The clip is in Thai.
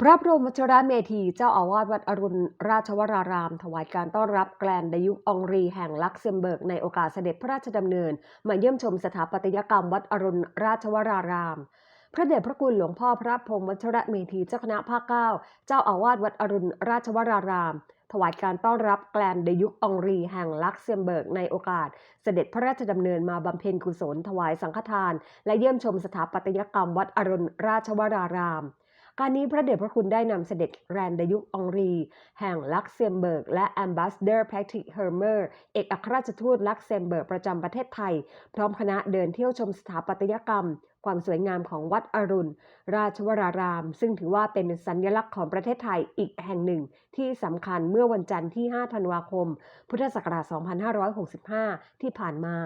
พระบรมวชรเมธีเจ้าอาวาสวัดอรุณราชวราราม ถวายการต้อนรับแกลนดยุคองรีแห่งลักเซมเบิร์กในโอกาสเสด็จพระราชดำเนิน มาเยี่ยมชมสถาปัตยกรรมวัดอรุณราชวราราม พระเดชพระคุณหลวงพ่อพระพรหมวัชรเมธีเจ้าคณะภาคเก้าเจ้าอาวาสวัดอรุณราชวรารามถวายการต้อนรับแกลนดยุคองรีแห่งลักเซมเบิร์กในโอกาส เสด็จพระราชดำเนินมาบำเพ็ญกุศลถวายสังฆทาน และเยี่ยมชมสถาปัตยกรรมวัดอรุณราชวราราม การนี้พระเดชพระคุณได้นำเสด็จแรนดยุคองรี แห่งลักเซมเบิร์ก และแอมบาสเดอร์แพทริกเฮอร์เมอร์ เอกอัครราชทูตลักเซมเบิร์กประจำประเทศไทย พร้อมคณะเดินเที่ยวชมสถาปัตยกรรม ความสวยงามของวัดอรุณ ราชวราราม ซึ่งถือว่าเป็นสัญลักษณ์ของประเทศไทยอีกแห่งหนึ่ง ที่สำคัญเมื่อวันจันทร์ที่ 5 ธันวาคม พุทธศักราช 2565 ที่ผ่านมา